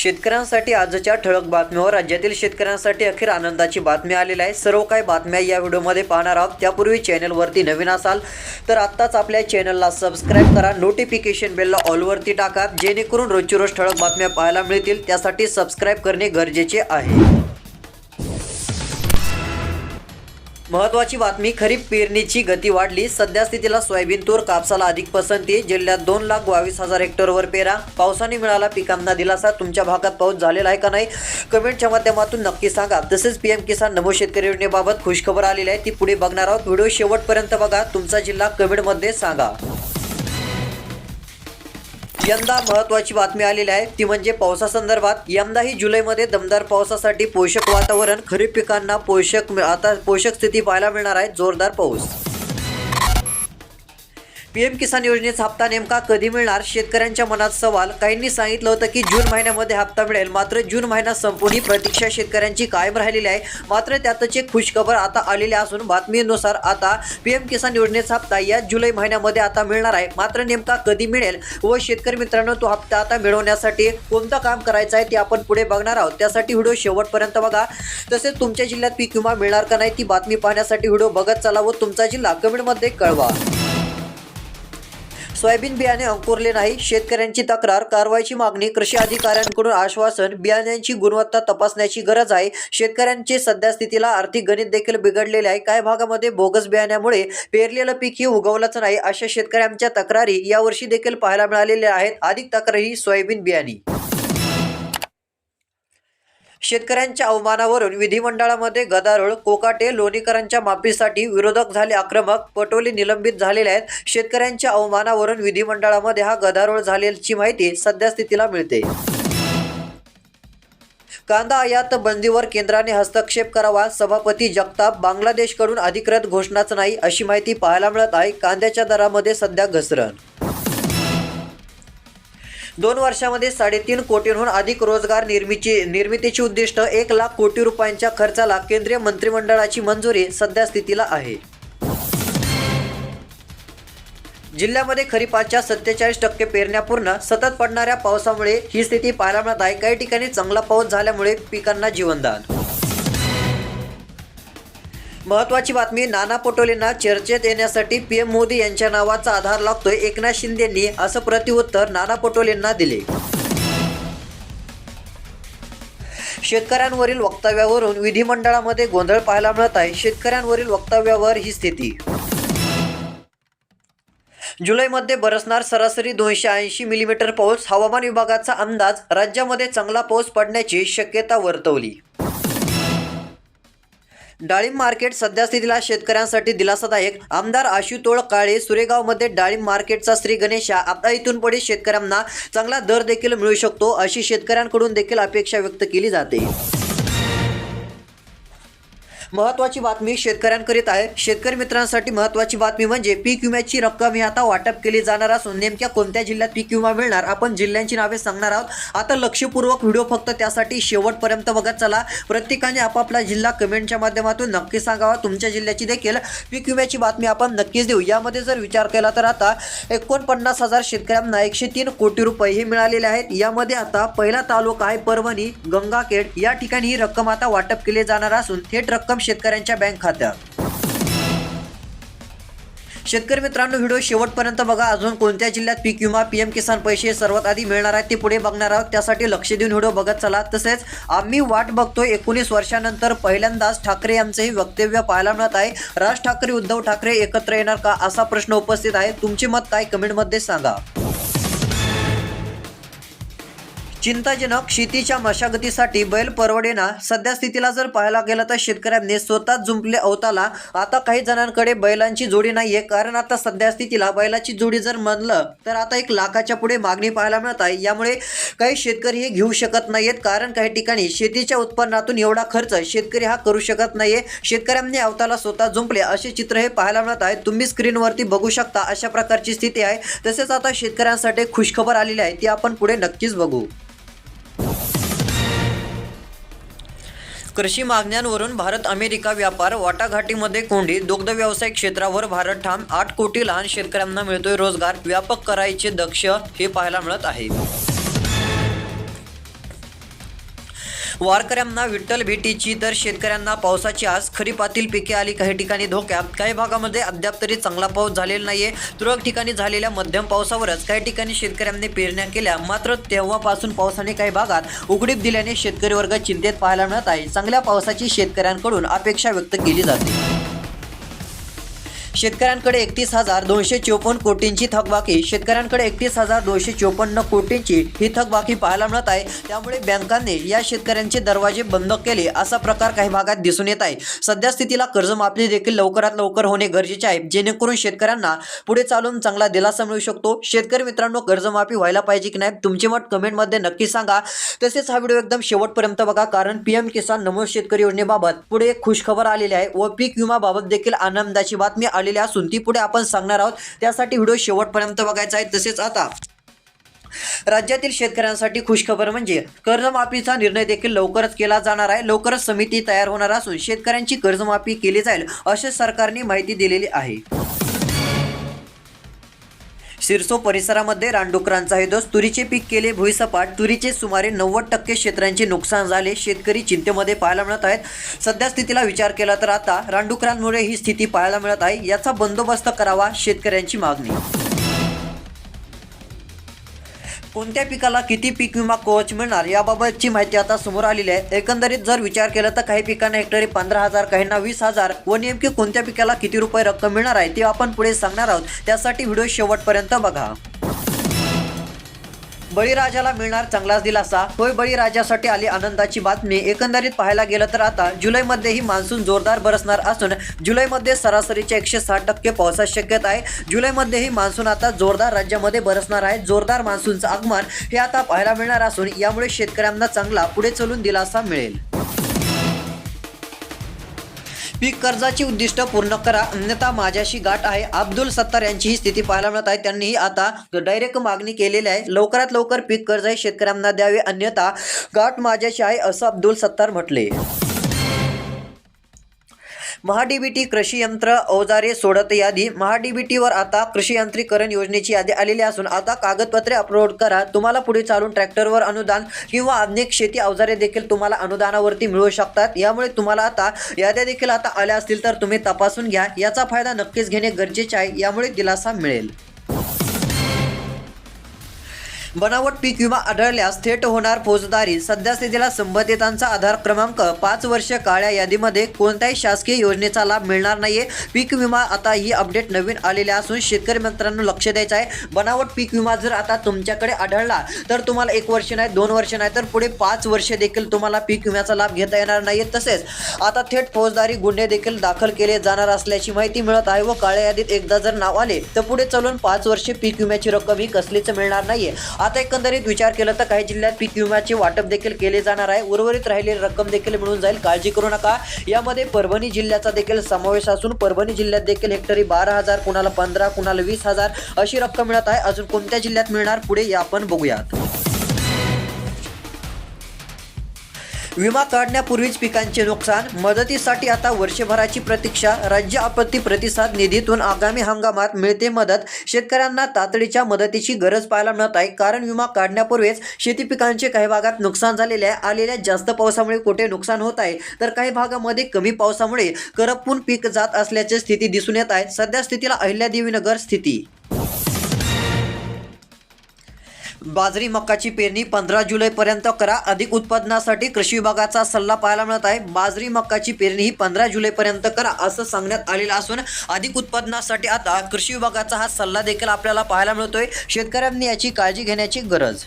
शेतकऱ्यांसाठी आजच्या ठळक बातम्यावर राज्यातील शेतकऱ्यांसाठी अखेर आनंदाची बातमी आलेली आहे. सर्व काही बातम्या या व्हिडिओमध्ये पाहणार आहोत. त्यापूर्वी चॅनलवरती नवीन असाल तर आत्ताच आपल्या चॅनलला सबस्क्राईब करा. नोटिफिकेशन बेलला ऑलवरती टाका. जेणेकरून रोजची रोज ठळक बातम्या पाहायला मिळतील. त्यासाठी सबस्क्राईब करणे गरजेचे आहे. महत्वाची बातमी खरीप पेरणीची गती वाढली. सध्या स्थितीला सोयाबीन तूर कापसाला अधिक पसंती. जिल्ह्यात दोन लाख बावीस हजार हेक्टरवर पेरा. पावसाने मिळाला पिकांना दिलासा. तुमच्या भागात पाऊस झालेला आहे का नाही? कमेंटच्या माध्यमातून नक्की सांगा. तसेच पीएम किसान नमो शेतकरी योजनेबाबत खुशखबर आलेली आहे. ती पुढे बघणार आहोत. व्हिडिओ शेवटपर्यंत बघा. तुमचा जिल्हा कमेंटमध्ये सांगा. यंदा महत्वाची बातमी आलेली आहे. ती म्हणजे पावसासंदर्भात यंदाही जुलैमध्ये दमदार पावसासाठी पोषक वातावरण खरीप पिकांना पोषक आता पोषक स्थिती पाहायला मिळणार आहे. जोरदार पाऊस. पीएम किसान योजनेचा हप्ता नेमका कधी मिळणार? शेतकऱ्यांच्या मनात सवाल. काहींनी सांगितलं होतं की जून महिन्यामध्ये हप्ता मिळेल. मात्र जून महिना संपून ही प्रतीक्षा शेतकऱ्यांची कायम राहिलेली आहे. मात्र त्यातच एक खुशखबर आता आलेली असून बातमीनुसार आता पीएम किसान योजनेचा हप्ता या जुलै महिन्यामध्ये आता मिळणार आहे. मात्र नेमका कधी मिळेल व शेतकरी मित्रांनो तो हप्ता आता मिळवण्यासाठी कोणतं काम करायचं आहे ते आपण पुढे बघणार आहोत. त्यासाठी व्हिडिओ शेवटपर्यंत बघा. तसेच तुमच्या जिल्ह्यात पीक विमा मिळणार का नाही ती बातमी पाहण्यासाठी व्हिडिओ बघत चला व तुमचा जिल्हा कमेंटमध्ये कळवा. सोयाबीन बियाणे अंकुरले नाही. शेतकऱ्यांची तक्रार कारवाईची मागणी कृषी अधिकाऱ्यांकडून आश्वासन बियाण्यांची गुणवत्ता तपासण्याची गरज आहे. शेतकऱ्यांचे सध्या स्थितीला आर्थिक गणित देखील बिघडलेले आहे. काही भागामध्ये बोगस बियाण्यामुळे पेरलेलं पीक ही उगवलंच नाही. अशा शेतकऱ्यांच्या तक्रारी यावर्षी देखील पाहायला मिळालेल्या आहेत. अधिक तक्रारी सोयाबीन बियाणी. शेतकऱ्यांच्या अवमानावरून विधिमंडळामध्ये गदारोळ कोकाटे लोणीकरांच्या माफीसाठी विरोधक झाले आक्रमक पटोले निलंबित झालेले आहेत. शेतकऱ्यांच्या अवमानावरून विधिमंडळामध्ये हा गदारोळ झाल्याची माहिती सध्या स्थितीला मिळते. कांदा आयात बंदीवर केंद्राने हस्तक्षेप करावा. सभापती जगताप बांगलादेशकडून अधिकृत घोषणाच नाही अशी माहिती पाहायला मिळत आहे. कांद्याच्या दरामध्ये सध्या घसरण दोन वर्षामध्ये साडेतीन कोटींहून अधिक रोजगार निर्मिती निर्मितीची उद्दिष्ट एक लाख कोटी रुपयांच्या खर्चाला केंद्रीय मंत्रिमंडळाची मंजुरी सध्या स्थितीला आहे. जिल्ह्यामध्ये खरीपाच्या सत्तेचाळीस टक्के पेरण्या पूर्ण सतत पडणाऱ्या पावसामुळे ही स्थिती पाहायला मिळत आहे. काही ठिकाणी चांगला पाऊस झाल्यामुळे पिकांना जीवनदान. महत्वाची बातमी नाना पटोलेंना चर्चेत येण्यासाठी पीएम मोदी यांच्या नावाचा आधार लागतोय एकनाथ शिंदेंनी असं प्रतिउत्तर नाना पटोलेंना दिले. शेतकऱ्यांवरील वक्तव्यावरून विधिमंडळामध्ये गोंधळ पाहायला मिळत आहे. शेतकऱ्यांवरील वक्तव्यावर ही स्थिती. जुलैमध्ये बरसणार सरासरी दोनशे ऐंशी मिलीमीटर पाऊस हवामान विभागाचा अंदाज राज्यामध्ये चांगला पाऊस पडण्याची शक्यता वर्तवली. डाळिंब मार्केट सध्या स्थितीला शेतकऱ्यांसाठी दिलासादायक. आमदार आशुतोळ काळे सुरेगावमध्ये डाळिंब मार्केटचा श्री गणेशा आता इथून पुढे शेतकऱ्यांना चांगला दर देखील मिळू शकतो अशी शेतकऱ्यांकडून देखील अपेक्षा व्यक्त केली जाते. महत्वाची बातमी शेतकऱ्यांकरीत आहे. शेतकरी मित्रांसाठी महत्वाची बातमी म्हणजे पीक विम्याची रक्कम ही आता वाटप केली जाणार असून नेमक्या कोणत्या जिल्ह्यात पीक विमा मिळणार? आपण जिल्ह्यांची नावे सांगणार आहोत. आता लक्षपूर्वक व्हिडिओ फक्त त्यासाठी शेवटपर्यंत बघत चला. प्रत्येकाने आपापला जिल्हा कमेंटच्या माध्यमातून नक्की सांगावा. तुमच्या जिल्ह्याची देखील पीक विम्याची बातमी आपण नक्कीच देऊ. यामध्ये जर विचार केला तर आता एकोणपन्नास हजार शेतकऱ्यांना एकशे तीन कोटी रुपये हे मिळालेले आहेत. यामध्ये आता पहिला तालुका आहे परभणी गंगाखेड. या ठिकाणी ही रक्कम आता वाटप केली जाणार असून थेट रक्कम शेतकऱ्यांच्या बँक खात्यात. शेतकरी मित्रांनो व्हिडिओ शेवटपर्यंत बघा. अजून कोणत्या जिल्ह्यात पीक विमा पीएम किसान पैसे सर्वात आधी मिळणार आहेत ते पुढे बघणार आहोत. त्यासाठी लक्ष देऊन व्हिडिओ बघत चला. तसेच आम्ही वाट बघतोय. एकोणीस वर्षानंतर पहिल्यांदाच ठाकरे यांचंही वक्तव्य पाहायला मिळत आहे. राज ठाकरे उद्धव ठाकरे एकत्र येणार का? असा प्रश्न उपस्थित आहे. तुमचे मत काय? कमेंटमध्ये सांगा. चिंताजनक शेतीच्या मशागतीसाठी बैल परवडेना. सध्या स्थितीला जर पाहायला गेलं तर शेतकऱ्यांनी स्वतःच जुंपले अवताला. आता काही जणांकडे बैलांची जोडी नाहीये. कारण आता सध्या स्थितीला बैलाची जोडी जर म्हणलं तर आता एक लाखाच्या पुढे मागणी पाहायला मिळत आहे यामुळे काही शेतकरी हे घेऊ शकत नाहीयेत. कारण काही ठिकाणी शेतीच्या उत्पन्नातून एवढा खर्च शेतकरी हा करू शकत नाहीये. शेतकऱ्यांनी अवताला स्वतः जुंपले असे चित्र हे पाहायला मिळत आहे तुम्ही स्क्रीनवरती बघू शकता अशा प्रकारची स्थिती आहे. तसेच आता शेतकऱ्यांसाठी खुशखबर आलेली आहे. ती आपण पुढे नक्कीच बघू. कृषी मागण्यांवरून भारत अमेरिका व्यापार वाटाघाटीमध्ये कोंडी. दुग्ध व्यवसाय क्षेत्रावर भारत ठाम आठ कोटी लहान शेतकऱ्यांना मिळतोय रोजगार. व्यापक करायचे दक्ष हे पाहायला मिळत आहे. वारकऱ्यांना विठ्ठल भेटीची तर शेतकऱ्यांना पावसाची आस खरीपातील पिके आली. काही ठिकाणी धोक्यात काही भागामध्ये अद्याप तरी चांगला पाऊस झालेला नाहीये. तुरळक ठिकाणी झालेल्या मध्यम पावसावरच काही ठिकाणी शेतकऱ्यांनी पेरण्या केल्या. मात्र तेव्हापासून पावसाने काही भागात उघडीप दिल्याने शेतकरी वर्ग चिंतेत पाहायला मिळत आहे. चांगल्या पावसाची शेतकऱ्यांकडून अपेक्षा व्यक्त केली जाते. शेतकऱ्यांकडे एकतीस हजार दोनशे चोपन्न कोटींची थकबाकी. शेतकऱ्यांकडे एकतीस हजार दोनशे चोपन्न कोटींची ही थकबाकी पाहायला मिळत आहे. त्यामुळे बँकांनी या शेतकऱ्यांचे दरवाजे बंद केले असा प्रकार काही भागात दिसून येत आहे. सध्या स्थितीला कर्जमाफी देखील लवकरात लवकर होणे गरजेचे आहे. जेणेकरून शेतकऱ्यांना पुढे चालून चांगला दिलासा मिळू शकतो. शेतकरी मित्रांनो कर्जमाफी व्हायला पाहिजे की नाही तुमचे मत कमेंटमध्ये नक्की सांगा. तसेच हा व्हिडिओ एकदम शेवटपर्यंत बघा कारण पीएम किसान नमो शेतकरी योजनेबाबत पुढे खुशखबर आलेली आहे व पीक विमाबाबत देखील आनंदाची बातमी आलेली असून ती पुढे आपण सांगणार आहोत. त्यासाठी व्हिडिओ शेवटपर्यंत बघायचा आहे. तसेच आता राज्यातील शेतकऱ्यांसाठी खुशखबर म्हणजे कर्जमाफीचा निर्णय देखील लवकरच केला जाणार आहे. लवकरच समिती तयार होणार असून शेतकऱ्यांची कर्जमाफी केली जाईल असे सरकारने माहिती दिलेली आहे. सिरसो परिसरामध्ये रानडुकरांचा हे दोष तुरीचे पीक केले भुईसपाट. तुरीचे सुमारे नव्वद टक्के क्षेत्रांचे नुकसान झाले. शेतकरी चिंतेमध्ये पाहायला मिळत आहेत. सध्या स्थितीला विचार केला तर आता रानडुकरांमुळे ही स्थिती पाहायला मिळत आहे. याचा बंदोबस्त करावा शेतकऱ्यांची मागणी. कोणत्या पिकाला किती पीक विमा कवच मिळणार याबाबतची माहिती आता समोर आलेली आहे. एकंदरीत जर विचार केला तर काही पिकांना हेक्टरी पंधरा हजार काहींना वीस हजार व नेमकी कोणत्या पिकाला किती रुपये रक्कम मिळणार आहे ते आपण पुढे सांगणार आहोत. त्यासाठी व्हिडिओ शेवटपर्यंत बघा. बळीराजाला मिळणार चांगलाच दिलासा. होय बळीराजासाठी आली आनंदाची बातमी. एकंदरीत पाहायला गेलं तर आता जुलैमध्येही मान्सून जोरदार बरसणार असून जुलैमध्ये सरासरीच्या एकशे साठ टक्के पावसाची शक्यता आहे. जुलैमध्येही मान्सून आता जोरदार राज्यामध्ये बरसणार आहे. जोरदार मान्सूनचं आगमन हे आता पाहायला मिळणार असून यामुळे शेतकऱ्यांना चांगला पुढे चलून दिलासा मिळेल. पीक कर्जाची उद्दिष्ट पूर्ण करा अन्यथा माझ्याशी गाठ आहे. अब्दुल सत्तार यांची ही स्थिती पाहायला मिळत आहे. त्यांनीही आता डायरेक्ट मागणी केलेली आहे. लवकरात लवकर पीक कर्ज हे शेतकऱ्यांना द्यावे अन्यथा गाठ माझ्याशी आहे असं अब्दुल सत्तार म्हटले. महाडीबीटी कृषी यंत्र अवजारे सोडत यादी. महाडीबीटीवर आता कृषी यांत्रिकरण योजनेची यादी आलेली असून आता कागदपत्रे अपलोड करा. तुम्हाला पुढे चालून ट्रॅक्टरवर अनुदान किंवा अनेक शेती अवजारे देखील तुम्हाला अनुदानावरती मिळू शकतात. यामुळे तुम्हाला आता याद्या देखील आता आल्या असतील तर तुम्ही तपासून घ्या. याचा फायदा नक्कीच घेणे गरजेचे आहे. यामुळे दिलासा मिळेल. बनावट पीक विमा आढळल्यास थेट होणार फौजदारी. सध्या स्थितीला संबंधितांचा आधार क्रमांक पाच वर्ष काळ्या यादीमध्ये कोणत्याही शासकीय योजनेचा लाभ मिळणार नाहीये. पीक विमा आता ही अपडेट नवीन आलेली असून शेतकरी मित्रांनो लक्ष द्यायचं आहे. बनावट पीक विमा जर आता तुमच्याकडे आढळला तर तुम्हाला एक वर्ष नाही दोन वर्ष नाही तर पुढे पाच वर्ष देखील तुम्हाला पीक विम्याचा लाभ घेता येणार नाही तसेच आता थेट फौजदारी गुन्हे देखील दाखल केले जाणार असल्याची माहिती मिळत आहे व काळ्या यादीत एकदा जर नाव आले तर पुढे चलून पाच वर्षे पीक विम्याची रक्कम ही कसलीच मिळणार नाहीये. आता एकंदरीत विचार केला तर काही जिल्ह्यात पीक विम्याचे वाटप देखील केले जाणार आहे. उर्वरित राहिलेली रक्कम देखील मिळून जाईल. काळजी करू नका. यामध्ये परभणी जिल्ह्याचा देखील समावेश असून परभणी जिल्ह्यात देखील हेक्टरी बारा हजार कुणाला पंधरा कुणाला वीस हजार अशी रक्कम मिळत आहे. अजून कोणत्या जिल्ह्यात मिळणार? पुढे आपण बघूयात. विमा काढण्यापूर्वीच पिकांचे नुकसान मदतीसाठी आता वर्षभराची प्रतीक्षा राज्य आपत्ती प्रतिसाद निधीतून आगामी हंगामात मिळते मदत. शेतकऱ्यांना तातडीच्या मदतीची गरज पाहायला मिळत आहे. कारण विमा काढण्यापूर्वीच शेती पिकांचे काही भागात नुकसान झालेले आहे. आलेल्या जास्त पावसामुळे कुठे नुकसान होत आहे? तर काही भागामध्ये कमी पावसामुळे करपून पीक जात असल्याची स्थिती दिसून येत आहे. सध्या स्थितीला अहिल्यादेवीनगर स्थिती. बाजरी मकाची पेरणी पंधरा जुलैपर्यंत करा. अधिक उत्पादनासाठी कृषी विभागाचा सल्ला पाहायला मिळत आहे. बाजरी मकाची पेरणी ही पंधरा जुलैपर्यंत करा असं सांगण्यात आलेलं असून अधिक उत्पादनासाठी आता कृषी विभागाचा हा सल्ला देखील आपल्याला पाहायला मिळतोय. शेतकऱ्यांनी याची काळजी घेण्याची गरज.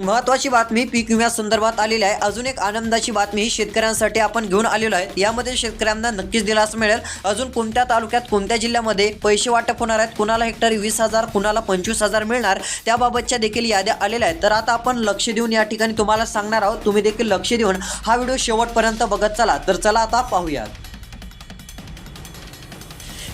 महत्वाची बातमी पीक विम्यासंदर्भात आलेली आहे. अजून एक आनंदाची बातमी ही शेतकऱ्यांसाठी आपण घेऊन आलेलो आहे. यामध्ये शेतकऱ्यांना नक्कीच दिलासा मिळेल. अजून कोणत्या तालुक्यात कोणत्या जिल्ह्यामध्ये पैसे वाटप होणार आहेत? कुणाला हेक्टरी वीस हजार कुणाला पंचवीस हजार मिळणार? त्याबाबतच्या देखील याद्या आलेल्या आहेत. तर आता आपण लक्ष देऊन या ठिकाणी तुम्हाला सांगणार आहोत. तुम्ही देखील लक्ष देऊन हा व्हिडिओ शेवटपर्यंत बघत चला. तर चला आता पाहूयात.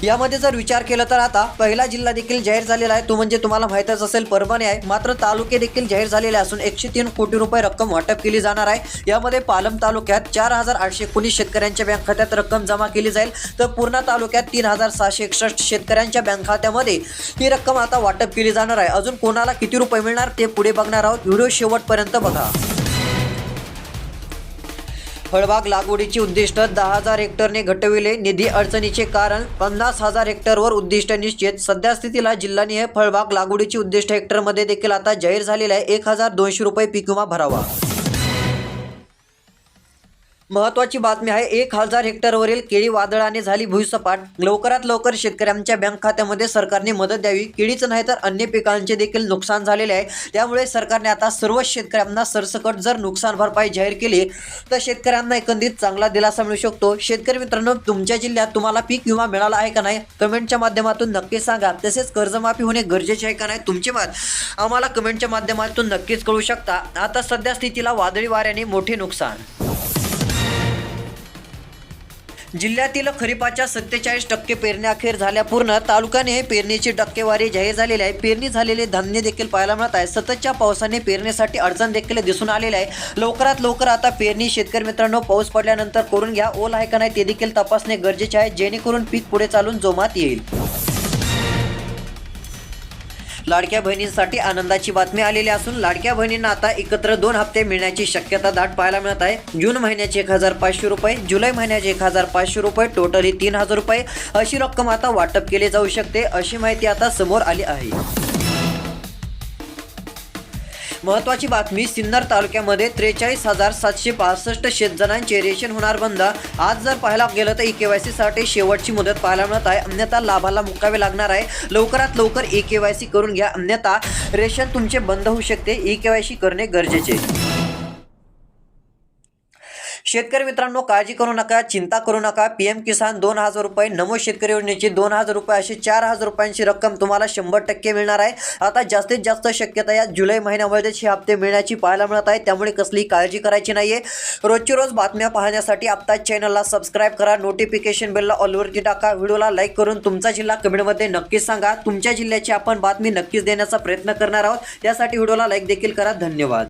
यामध्ये जर विचार केला तर आता पहिला जिल्हा देखील जाहीर झालेला आहे. तो म्हणजे तुम्हाला माहीतच असेल परभणी आहे. मात्र तालुके देखील जाहीर झालेले असून एकशे तीन कोटी रुपये रक्कम वाटप केली जाणार आहे. यामध्ये पालम तालुक्यात चार हजार आठशे एकोणीस शेतकऱ्यांच्या बँक खात्यात रक्कम जमा केली जाईल. तर पूर्णा तालुक्यात तीन हजार सहाशे एकसष्ट शेतकऱ्यांच्या बँक खात्यामध्ये ही रक्कम आता वाटप केली जाणार आहे. अजून कोणाला किती रुपये मिळणार ते पुढे बघणार आहोत. व्हिडिओ शेवटपर्यंत बघा. फळबाग लागवडीची उद्दिष्ट दहा हजार हेक्टरने घटविले. निधी अडचणीचे कारण पन्नास हजार हेक्टरवर उद्दिष्ट निश्चित सध्या स्थितीला जिल्हानिहाय फळबाग लागवडीची उद्दिष्ट हेक्टरमध्ये देखील आता जाहीर झालेले आहे. एक हजार दोनशे रुपये पीक विमा भरावा. महत्वाची बातमी आहे एक हजार हेक्टरवरील केळी वादळाने झाली भुईसपाट. लवकरात लवकर शेतकऱ्यांच्या बँक खात्यामध्ये सरकारने मदत द्यावी. केळीचं नाही तर अन्य पिकांचे देखील नुकसान झालेले आहे. त्यामुळे सरकारने आता सर्व शेतकऱ्यांना सरसकट जर नुकसान भरपाई जाहीर केली तर शेतकऱ्यांना एकंदरीत चांगला दिलासा मिळू शकतो. शेतकरी मित्रांनो तुमच्या जिल्ह्यात तुम्हाला पीक विमा मिळाला आहे का नाही? कमेंटच्या माध्यमातून नक्की सांगा. तसेच कर्जमाफी होणे गरजेचे आहे का नाही? तुमचे मत आम्हाला कमेंटच्या माध्यमातून नक्कीच कळू शकता. आता सध्या स्थितीला वादळी वाऱ्याने मोठे नुकसान. जिल्ह्यातील खरीपाच्या सत्तेचाळीस टक्के पेरणी अखेर झाल्या पूर्ण. तालुक्याने पेरणीची टक्केवारी जाहीर झालेली आहे. पेरणी झालेले धान्य देखील पाहायला मिळत आहे. सततच्या पावसाने पेरणीसाठी अडचण देखील दिसून आलेली आहे. लवकरात लवकर आता पेरणी शेतकरी मित्रांनो पाऊस पडल्यानंतर करून घ्या. ओल आहे का नाही ते देखील तपासणे गरजेचे आहे. जेणेकरून पीक पुढे चालून जोमात येईल. लाडक्या बहिणींसाठी आनंदाची बातमी आलेली असून लाडक्या बहिणींना आता एकत्र दोन हप्ते मिळण्याची शक्यता दाट पाहायला मिळत आहे. जून महिन्याचे एक हजार पाचशे रुपये जुलै महिन्याचे एक हजार पाचशे रुपये टोटली तीन हजार रुपये. अशी रक्कम आता वाटप केली जाऊ शकते अशी माहिती आता समोर आली आहे. महत्वाची बातमी सिन्नर तालुक्यामध्ये त्रेचाळीस हजार सातशे पासष्ट शेतजणांचे रेशन होणार बंद. आज जर पाहायला गेलं तर ई के वायसाठी शेवटची मुदत पाहायला मिळत आहे. अन्यथा लाभाला मुकावे लागणार आहे. लवकरात लवकर ई के वाय सी करून घ्या. अन्यथा रेशन तुमचे बंद होऊ शकते. ई के वाय सी करणे गरजेचे. शेतकरी मित्रांनो काळजी करू नका चिंता करू नका. पी एम किसान दोन हजार रुपये नमो शेतकरी योजनेची दोन हजार रुपये अशी चार हजार रुपयांची रक्कम तुम्हाला शंभर टक्के मिळणार आहे. आता जास्तीत जास्त शक्यता या जुलै महिन्यामध्येच हे हप्ते मिळण्याची पाहायला मिळत आहे. त्यामुळे कसली काळजी करायची नाहीये. रोजची रोज बातम्या पाहण्यासाठी आपता चॅनलला सबस्क्राईब करा. नोटिफिकेशन बेलला ऑलवरती टाका. व्हिडिओला लाईक करून तुमचा जिल्हा कमेंटमध्ये नक्कीच सांगा. तुमच्या जिल्ह्याची आपण बातमी नक्कीच देण्याचा प्रयत्न करणार आहोत. त्यासाठी व्हिडिओला लाईक देखील करा. धन्यवाद.